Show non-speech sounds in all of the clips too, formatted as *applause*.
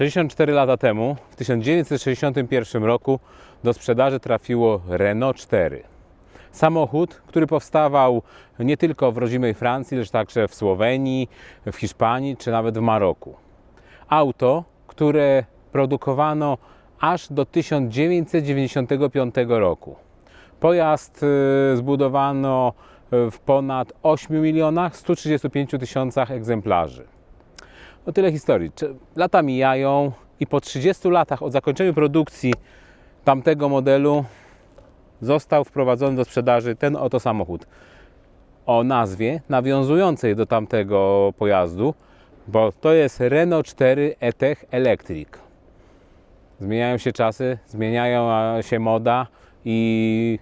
64 lata temu, w 1961 roku, do sprzedaży trafiło Renault 4. Samochód, który powstawał nie tylko w rodzimej Francji, lecz także w Słowenii, w Hiszpanii czy nawet w Maroku. Auto, które produkowano aż do 1995 roku. Pojazd y, zbudowano y, w ponad 8 milionach 135 tysiącach egzemplarzy. O tyle historii. Lata mijają i po 30 latach od zakończenia produkcji tamtego modelu został wprowadzony do sprzedaży ten oto samochód o nazwie nawiązującej do tamtego pojazdu, bo to jest Renault 4 E-Tech Electric. Zmieniają się czasy, zmieniają się moda i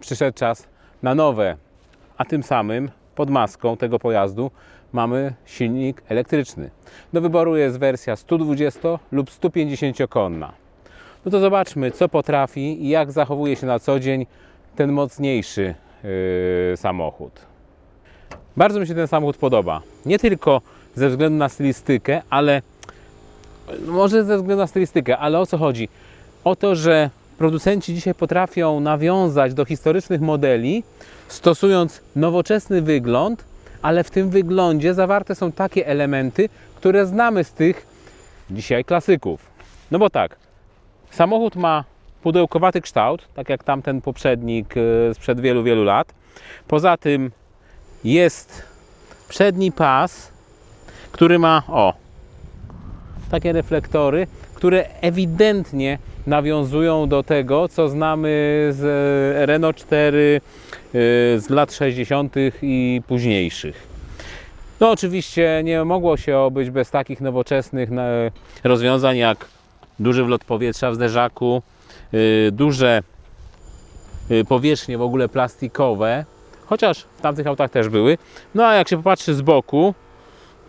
przyszedł czas na nowe, a tym samym pod maską tego pojazdu mamy silnik elektryczny. Do wyboru jest wersja 120 lub 150 konna. No to zobaczmy, co potrafi i jak zachowuje się na co dzień ten mocniejszy yy, samochód. Bardzo mi się ten samochód podoba. Nie tylko ze względu na stylistykę, ale no może ze względu na stylistykę, ale o co chodzi? O to, że producenci dzisiaj potrafią nawiązać do historycznych modeli, stosując nowoczesny wygląd, ale w tym wyglądzie zawarte są takie elementy, które znamy z tych dzisiaj klasyków. No bo tak, samochód ma pudełkowaty kształt, tak jak tamten poprzednik e, sprzed wielu, wielu lat. Poza tym jest przedni pas, który ma o takie reflektory, które ewidentnie nawiązują do tego, co znamy z e, Renault 4 e, z lat 60. i późniejszych. No oczywiście nie mogło się obyć bez takich nowoczesnych rozwiązań jak duży wlot powietrza w zderzaku, y, duże powierzchnie w ogóle plastikowe, chociaż w tamtych autach też były. No a jak się popatrzy z boku,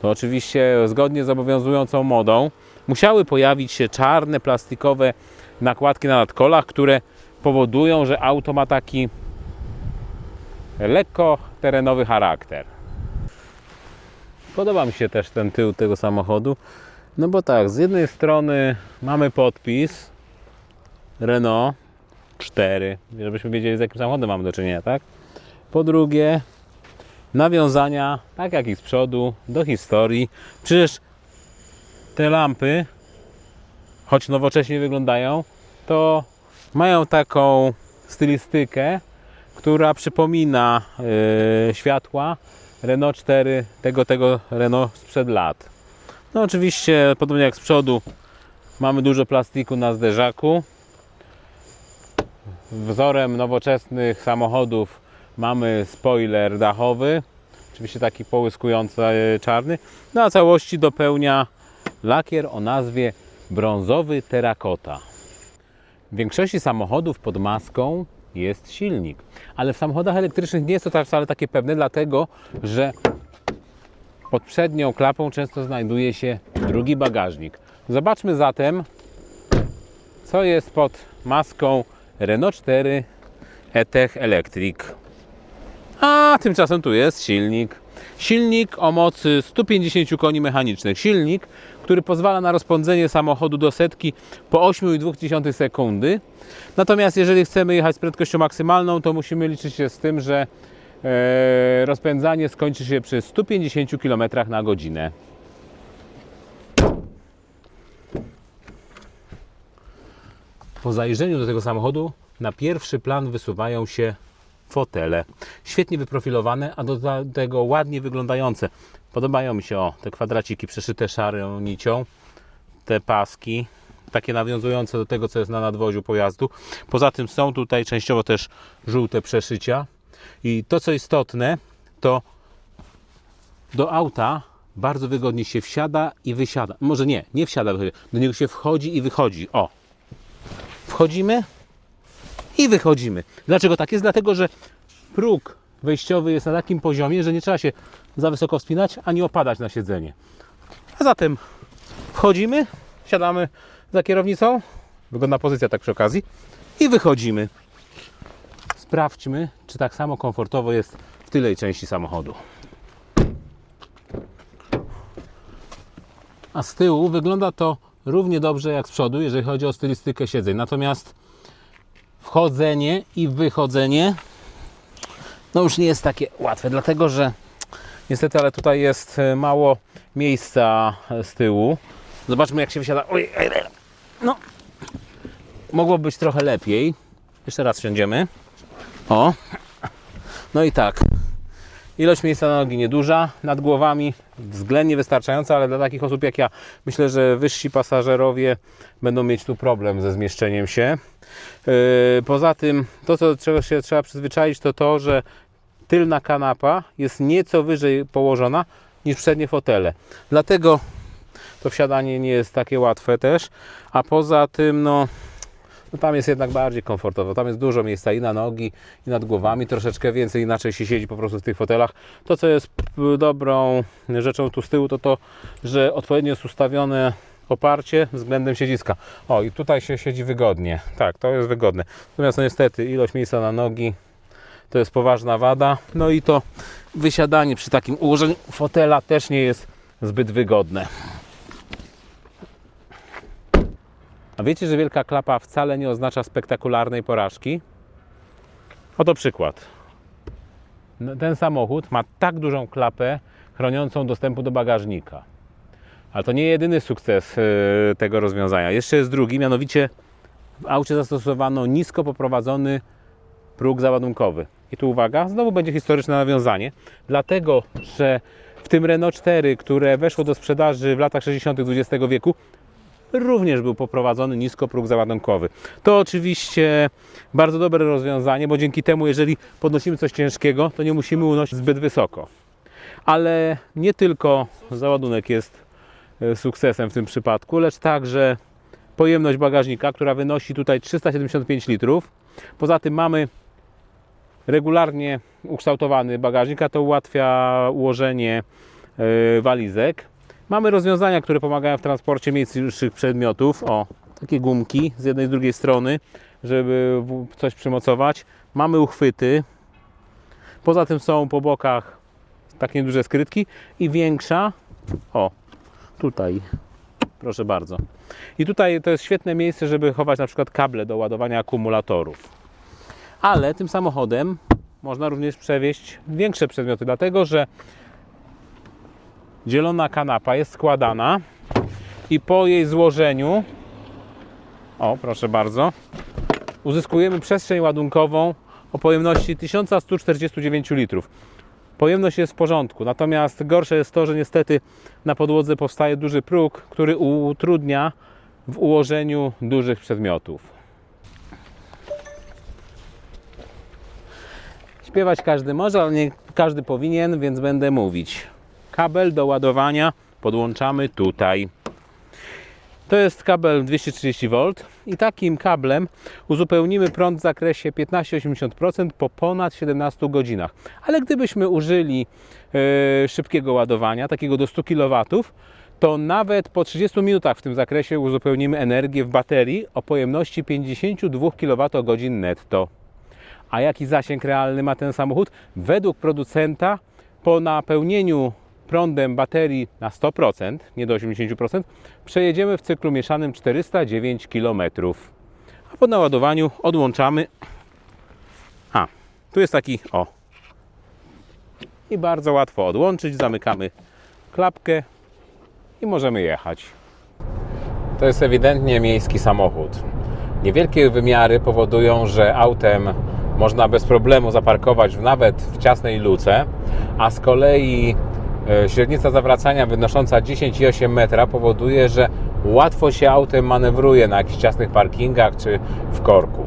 to oczywiście zgodnie z obowiązującą modą musiały pojawić się czarne plastikowe nakładki na nadkolach, które powodują, że auto ma taki lekko terenowy charakter. Podoba mi się też ten tył tego samochodu. No bo tak, z jednej strony mamy podpis Renault 4, żebyśmy wiedzieli z jakim samochodem mamy do czynienia, tak? Po drugie, nawiązania, tak jak i z przodu, do historii. Przecież te lampy, choć nowocześnie wyglądają, to mają taką stylistykę, która przypomina yy, światła Renault 4, tego, tego Renault sprzed lat. No oczywiście, podobnie jak z przodu, mamy dużo plastiku na zderzaku. Wzorem nowoczesnych samochodów mamy spoiler dachowy, oczywiście taki połyskujący czarny. No a całości dopełnia lakier o nazwie brązowy terakota. W większości samochodów pod maską jest silnik, ale w samochodach elektrycznych nie jest to wcale takie pewne, dlatego że pod przednią klapą często znajduje się drugi bagażnik. Zobaczmy zatem, co jest pod maską Renault 4 E-Tech Electric. A tymczasem tu jest silnik. Silnik o mocy 150 koni mechanicznych. Silnik, który pozwala na rozpędzenie samochodu do setki po 8,2 sekundy. Natomiast jeżeli chcemy jechać z prędkością maksymalną, to musimy liczyć się z tym, że e, rozpędzanie skończy się przy 150 km na godzinę. Po zajrzeniu do tego samochodu na pierwszy plan wysuwają się fotele. Świetnie wyprofilowane, a do tego ładnie wyglądające. Podobają mi się o, te kwadraciki przeszyte szarą nicią, te paski, takie nawiązujące do tego, co jest na nadwoziu pojazdu. Poza tym są tutaj częściowo też żółte przeszycia. I to, co istotne, to do auta bardzo wygodnie się wsiada i wysiada. Może nie, nie wsiada, do niego się wchodzi i wychodzi. O, wchodzimy i wychodzimy. Dlaczego tak jest? Dlatego, że próg wejściowy jest na takim poziomie, że nie trzeba się za wysoko wspinać ani opadać na siedzenie. A zatem wchodzimy, siadamy za kierownicą, wygodna pozycja tak przy okazji, i wychodzimy. Sprawdźmy, czy tak samo komfortowo jest w tylej części samochodu. a z tyłu wygląda to równie dobrze jak z przodu, jeżeli chodzi o stylistykę siedzeń. Natomiast wchodzenie i wychodzenie no już nie jest takie łatwe, dlatego że niestety, ale tutaj jest e, mało miejsca e, z tyłu. Zobaczmy jak się wysiada. Oj, no. Mogło być trochę lepiej. Jeszcze raz wsiądziemy. O. No i tak. Ilość miejsca na nogi nieduża, nad głowami względnie wystarczająca, ale dla takich osób jak ja myślę, że wyżsi pasażerowie będą mieć tu problem ze zmieszczeniem się. Yy, Poza tym, to co czego się trzeba przyzwyczaić, to to, że tylna kanapa jest nieco wyżej położona niż przednie fotele. Dlatego to wsiadanie nie jest takie łatwe też, a poza tym no, no tam jest jednak bardziej komfortowo. Tam jest dużo miejsca i na nogi, i nad głowami, troszeczkę więcej inaczej się siedzi po prostu w tych fotelach. To, co jest dobrą rzeczą tu z tyłu, to to, że odpowiednio jest ustawione oparcie względem siedziska. O, i tutaj się siedzi wygodnie. Tak, to jest wygodne. Natomiast no, niestety ilość miejsca na nogi to jest poważna wada. No i to wysiadanie przy takim ułożeniu fotela też nie jest zbyt wygodne. A wiecie, że wielka klapa wcale nie oznacza spektakularnej porażki? Oto przykład. Ten samochód ma tak dużą klapę chroniącą dostępu do bagażnika. Ale to nie jedyny sukces yy, tego rozwiązania. Jeszcze jest drugi, mianowicie w aucie zastosowano nisko poprowadzony próg załadunkowy. I tu uwaga, znowu będzie historyczne nawiązanie, dlatego że w tym Renault 4, które weszło do sprzedaży w latach 60. XX wieku, również był poprowadzony nisko próg załadunkowy. To oczywiście bardzo dobre rozwiązanie, bo dzięki temu, jeżeli podnosimy coś ciężkiego, to nie musimy unosić zbyt wysoko. Ale nie tylko załadunek jest e, sukcesem w tym przypadku, lecz także pojemność bagażnika, która wynosi tutaj 375 litrów. Poza tym mamy regularnie ukształtowany bagażnik, a to ułatwia ułożenie e, walizek. Mamy rozwiązania, które pomagają w transporcie mniejszych przedmiotów. O, takie gumki z jednej i z drugiej strony, żeby coś przymocować. Mamy uchwyty. Poza tym są po bokach takie duże skrytki i większa. O, tutaj. Proszę bardzo. I tutaj to jest świetne miejsce, żeby chować na przykład kable do ładowania akumulatorów. Ale tym samochodem można również przewieźć większe przedmioty, dlatego że zielona kanapa jest składana i po jej złożeniu, o proszę bardzo, uzyskujemy przestrzeń ładunkową o pojemności 1149 litrów. Pojemność jest w porządku, natomiast gorsze jest to, że niestety na podłodze powstaje duży próg, który utrudnia w ułożeniu dużych przedmiotów. Śpiewać każdy może, ale nie każdy powinien, więc będę mówić. Kabel do ładowania podłączamy tutaj. To jest kabel 230V i takim kablem uzupełnimy prąd w zakresie 15-80% po ponad 17 godzinach. Ale gdybyśmy użyli e, szybkiego ładowania, takiego do 100 kW, to nawet po 30 minutach w tym zakresie uzupełnimy energię w baterii o pojemności 52 kWh netto. A jaki zasięg realny ma ten samochód? Według producenta po napełnieniu prądem baterii na 100%, nie do 80%, przejedziemy w cyklu mieszanym 409 km. A po naładowaniu odłączamy. A, tu jest taki o. I bardzo łatwo odłączyć. Zamykamy klapkę i możemy jechać. To jest ewidentnie miejski samochód. Niewielkie wymiary powodują, że autem można bez problemu zaparkować nawet w ciasnej luce, a z kolei średnica zawracania wynosząca 10,8 metra powoduje, że łatwo się autem manewruje na jakichś ciasnych parkingach czy w korku.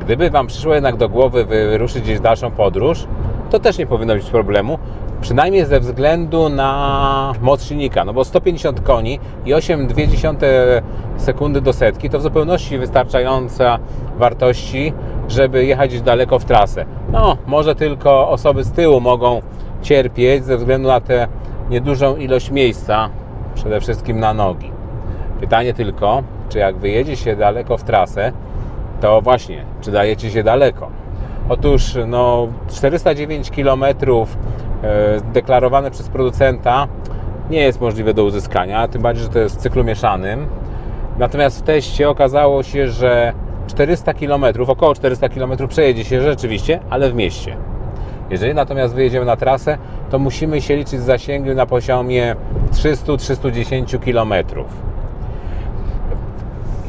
Gdyby Wam przyszło jednak do głowy wyruszyć gdzieś w dalszą podróż, to też nie powinno być problemu. Przynajmniej ze względu na moc silnika, no bo 150 koni i 8,2 sekundy do setki to w zupełności wystarczająca wartości, żeby jechać daleko w trasę. No, może tylko osoby z tyłu mogą cierpieć ze względu na tę niedużą ilość miejsca, przede wszystkim na nogi. Pytanie tylko, czy jak wyjedzie się daleko w trasę, to właśnie, czy dajecie się daleko? Otóż no, 409 km e, deklarowane przez producenta nie jest możliwe do uzyskania, tym bardziej, że to jest w cyklu mieszanym. Natomiast w teście okazało się, że 400 km, około 400 km przejedzie się rzeczywiście, ale w mieście. Jeżeli natomiast wyjedziemy na trasę, to musimy się liczyć z zasięgiem na poziomie 300-310 km.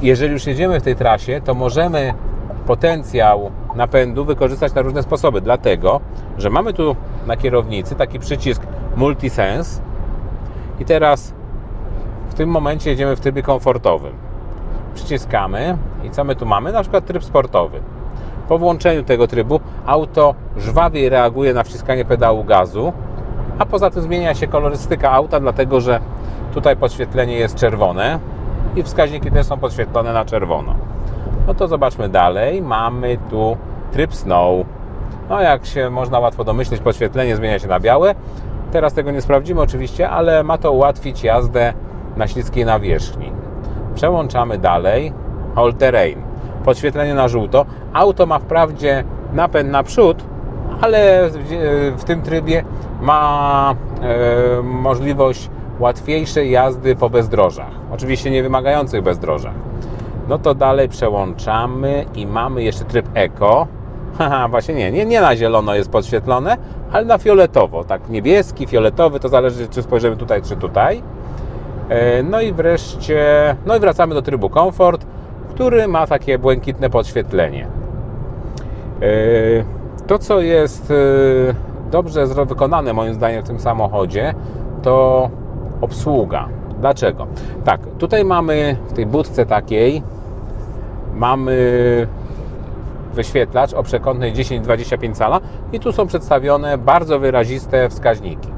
Jeżeli już jedziemy w tej trasie, to możemy potencjał napędu wykorzystać na różne sposoby, dlatego że mamy tu na kierownicy taki przycisk Multisense i teraz w tym momencie jedziemy w trybie komfortowym. Przyciskamy i co my tu mamy? Na przykład tryb sportowy. Po włączeniu tego trybu auto żwawiej reaguje na wciskanie pedału gazu, a poza tym zmienia się kolorystyka auta, dlatego że tutaj podświetlenie jest czerwone i wskaźniki też są podświetlone na czerwono. No to zobaczmy dalej. Mamy tu tryb snow. No jak się można łatwo domyśleć, podświetlenie zmienia się na białe. Teraz tego nie sprawdzimy oczywiście, ale ma to ułatwić jazdę na śliskiej nawierzchni. Przełączamy dalej. All terrain. Podświetlenie na żółto. Auto ma wprawdzie napęd naprzód, ale w, w tym trybie ma e, możliwość łatwiejszej jazdy po bezdrożach. Oczywiście nie wymagających bezdrożach. No to dalej przełączamy i mamy jeszcze tryb Eco. *laughs* Haha, właśnie nie, nie, nie na zielono jest podświetlone, ale na fioletowo. Tak niebieski, fioletowy, to zależy czy spojrzymy tutaj, czy tutaj. E, No i wreszcie, no i wracamy do trybu komfort, który ma takie błękitne podświetlenie. E, To, co jest e, dobrze wykonane moim zdaniem w tym samochodzie, to obsługa. Dlaczego? Tak, tutaj mamy w tej budce takiej mamy wyświetlacz o przekątnej 10-25 cala i tu są przedstawione bardzo wyraziste wskaźniki.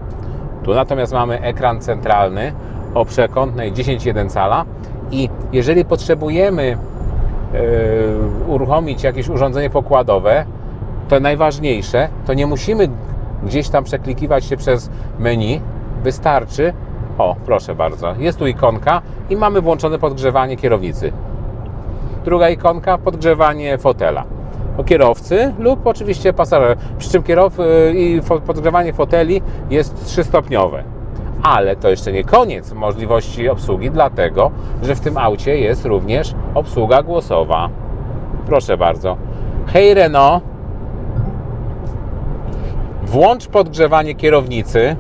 Tu natomiast mamy ekran centralny o przekątnej 10,1 cala i jeżeli potrzebujemy uruchomić jakieś urządzenie pokładowe, to najważniejsze, to nie musimy gdzieś tam przeklikiwać się przez menu, wystarczy, o proszę bardzo, jest tu ikonka i mamy włączone podgrzewanie kierownicy. Druga ikonka, podgrzewanie fotela. O kierowcy lub oczywiście pasażera. Przy czym kierow y, i podgrzewanie foteli jest trzystopniowe. Ale to jeszcze nie koniec możliwości obsługi, dlatego że w tym aucie jest również obsługa głosowa. Proszę bardzo. Hej Renault, włącz podgrzewanie kierownicy.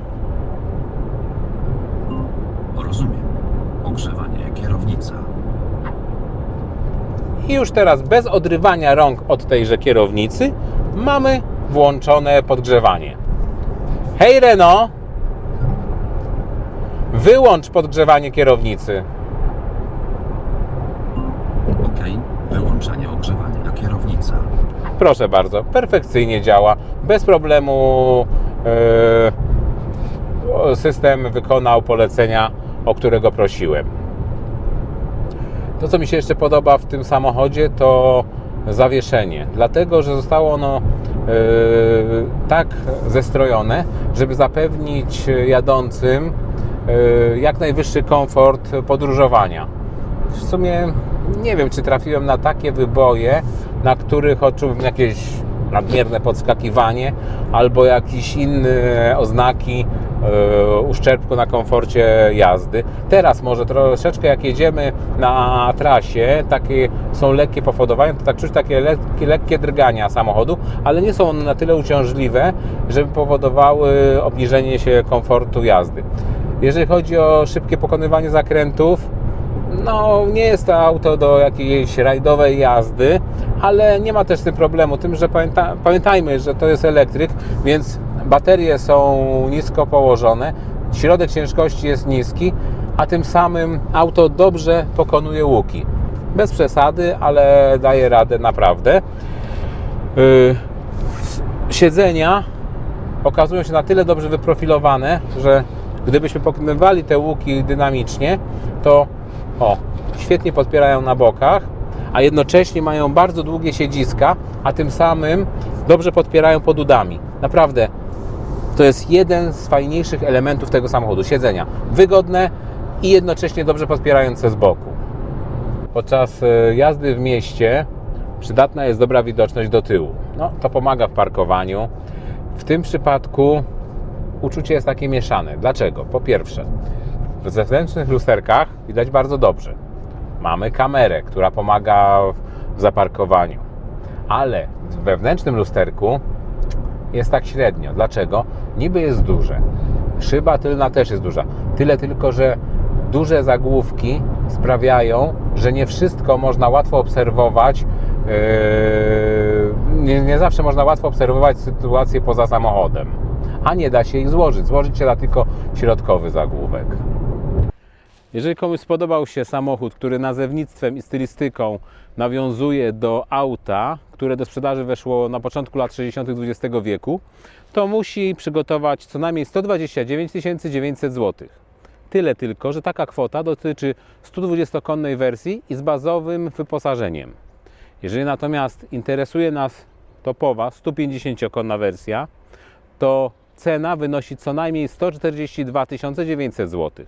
Rozumiem. Ogrzewanie kierownica. I już teraz bez odrywania rąk od tejże kierownicy mamy włączone podgrzewanie. Hej Renault, wyłącz podgrzewanie kierownicy. OK. Wyłączanie ogrzewania kierownica. Proszę bardzo, perfekcyjnie działa, bez problemu yy, system wykonał polecenia, o którego prosiłem. To, co mi się jeszcze podoba w tym samochodzie, to zawieszenie, dlatego że zostało ono yy, tak zestrojone, żeby zapewnić jadącym yy, jak najwyższy komfort podróżowania. W sumie nie wiem, czy trafiłem na takie wyboje, na których odczułem jakieś nadmierne podskakiwanie albo jakieś inne oznaki e, uszczerbku na komforcie jazdy. Teraz może troszeczkę jak jedziemy na trasie, takie są lekkie powodowania, to tak czuć takie lekkie, lekkie drgania samochodu, ale nie są one na tyle uciążliwe, żeby powodowały obniżenie się komfortu jazdy. Jeżeli chodzi o szybkie pokonywanie zakrętów, no, nie jest to auto do jakiejś rajdowej jazdy, ale nie ma też z tym problemu. Tym, że pamięta, pamiętajmy, że to jest elektryk, więc baterie są nisko położone, środek ciężkości jest niski, a tym samym auto dobrze pokonuje łuki. Bez przesady, ale daje radę naprawdę. Yy, siedzenia okazują się na tyle dobrze wyprofilowane, że gdybyśmy pokonywali te łuki dynamicznie, to o, świetnie podpierają na bokach, a jednocześnie mają bardzo długie siedziska, a tym samym dobrze podpierają pod udami. Naprawdę, to jest jeden z fajniejszych elementów tego samochodu. Siedzenia wygodne i jednocześnie dobrze podpierające z boku. Podczas e, jazdy w mieście przydatna jest dobra widoczność do tyłu. No, to pomaga w parkowaniu. W tym przypadku uczucie jest takie mieszane. Dlaczego? Po pierwsze, w zewnętrznych lusterkach widać bardzo dobrze. Mamy kamerę, która pomaga w zaparkowaniu, ale w wewnętrznym lusterku jest tak średnio. Dlaczego? Niby jest duże. Szyba tylna też jest duża. Tyle tylko, że duże zagłówki sprawiają, że nie wszystko można łatwo obserwować. Yy, nie, nie zawsze można łatwo obserwować sytuację poza samochodem. A nie da się ich złożyć. Złożyć się da tylko środkowy zagłówek. Jeżeli komuś spodobał się samochód, który nazewnictwem i stylistyką nawiązuje do auta, które do sprzedaży weszło na początku lat 60. XX wieku, to musi przygotować co najmniej 129 900 zł. Tyle tylko, że taka kwota dotyczy 120-konnej wersji i z bazowym wyposażeniem. Jeżeli natomiast interesuje nas topowa 150-konna wersja, to cena wynosi co najmniej 142 900 zł.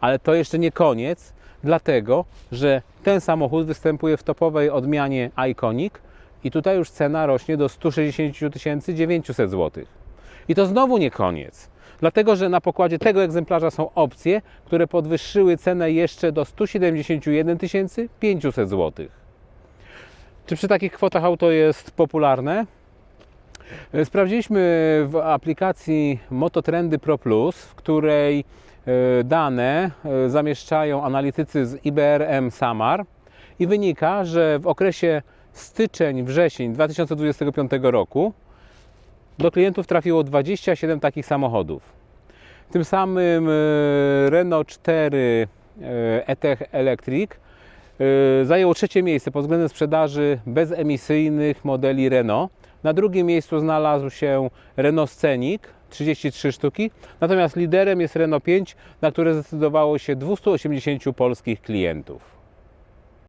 Ale to jeszcze nie koniec, dlatego że ten samochód występuje w topowej odmianie Iconic i tutaj już cena rośnie do 160 900 zł. I to znowu nie koniec, dlatego że na pokładzie tego egzemplarza są opcje, które podwyższyły cenę jeszcze do 171 500 zł. Czy przy takich kwotach auto jest popularne? Sprawdziliśmy w aplikacji Mototrendy Pro Plus, w której e, dane e, zamieszczają analitycy z IBRM Samar i wynika, że w okresie styczeń-wrzesień 2025 roku do klientów trafiło 27 takich samochodów. Tym samym e, Renault 4 e, E-Tech Electric e, zajęło trzecie miejsce pod względem sprzedaży bezemisyjnych modeli Renault. Na drugim miejscu znalazł się Renault Scenic 33 sztuki, natomiast liderem jest Renault 5, na które zdecydowało się 280 polskich klientów.